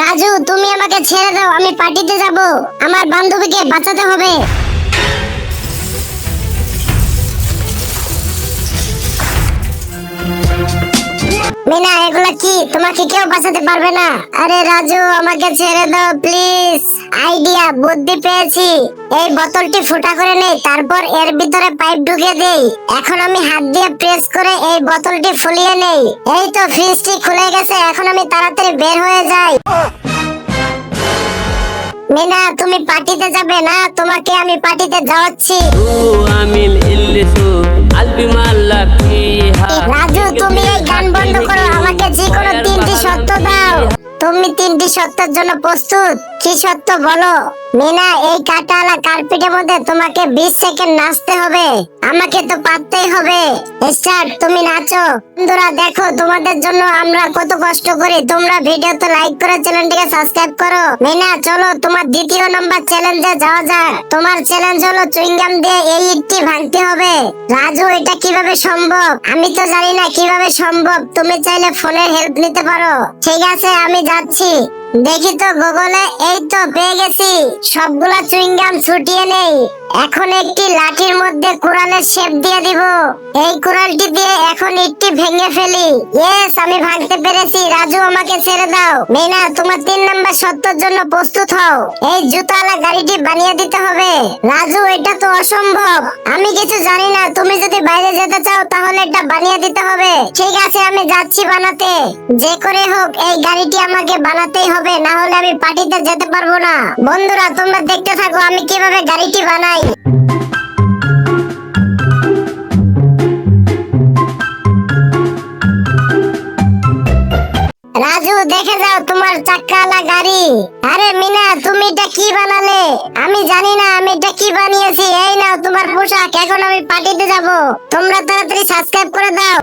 রাজু তুমি আমাকে ছেড়ে দাও আমি পার্টিতে যাব। আমার বান্ধবীকে বাঁচাতে হবে। মিনা, এগুলা কি? তোমাকে কেউ বাঁচাতে পারবে না। আরে রাজু, আমাকে ছেড়ে দাও, প্লিজ। আইডিয়া, বুদ্ধি পেয়েছি। এই বোতলটি ফুটা করে নেই তারপর এর ভিতরে পাইপ ঢুকে দেই। এখন আমি হাত দিয়ে প্রেস করে এই বোতলটি ফুলিয়ে নেই। এই তো ফ্রিজটি খুলে গেছে, এখন আমি তাড়াতাড়ি বের হয়ে যাই। মিনা, তুমি পার্টিতে যাবে না? তোমাকে আমি পার্টিতে যাওয়াচ্ছি। বন্ধ করো আমাকে যে কোনো তিনটি সত্য দাও। তুমি তিনটি সত্যের জন্য প্রস্তুত। কি সত্য বলো? মিনা, এই কাটালা কার্পেটের মধ্যে তোমাকে 20 সেকেন্ড নাচতে হবে। আমাকে তো পারতেই হবে। স্টার্ট তুমি নাচো। বন্ধুরা, দেখো, তোমাদের জন্য আমরা কত কষ্ট করি। তোমরা ভিডিওতে লাইক করে চ্যানেলটিকে সাবস্ক্রাইব করো। মিনা, চলো, তোমার দ্বিতীয় নম্বর চ্যালেঞ্জে যাওয়া যাক। তোমার চ্যালেঞ্জ হলো চুইংগাম দিয়ে এই ইটটি ভাঙতে হবে। রাজু, এটা কীভাবে সম্ভব? আমি তো জানি না কীভাবে সম্ভব। তুমি চাইলে ফোনের হেল্প নিতে পারো। ঠিক আছে, আমি যাচ্ছি। দেখি তো গুগলে এই তো পেয়ে গেছি। সবগুলা চুইংগাম ছুটিয়ে নেই। এখন একটি লাঠির মধ্যে কুড়ালের শেপ দিয়ে দিব। এই কুড়ালটি দিয়ে এখন ইটটি ভেঙে ফেলি। ইয়েস আমি ভাঙতে পেরেছি। রাজু, আমাকে ছেড়ে দাও। মেনা, তোমার তিন নাম্বার সত্যের জন্য প্রস্তুত হও। এই জুতাওয়ালা গাড়িটি বানিয়ে দিতে হবে। রাজু, এটা তো অসম্ভব। আমি কিছু জানি না। তুমি যদি বাইরে যেতে চাও, তাহলে এটা বানিয়ে দিতে হবে। ঠিক আছে, আমি যাচ্ছি বানাতে। যে করে হোক, এই গাড়িটি আমাকে বানাতেই হবে। না হলে আমি পার্টিতে যেতে পারব না। বন্ধুরা, তোমরা দেখতে থাকো আমি কীভাবে গাড়িটি বানাই। রাজু, দেখে যাও তোমার চাকালা গাড়ি। আরে মিনা, তুমি এটা কি বানালে? আমি জানি না, আমি এটা কি বানিয়েছি। এই নাও তোমার পোশাক, এখন আমি পার্টিতে যাব। তোমরা তাড়াতাড়ি সাবস্ক্রাইব করে দাও।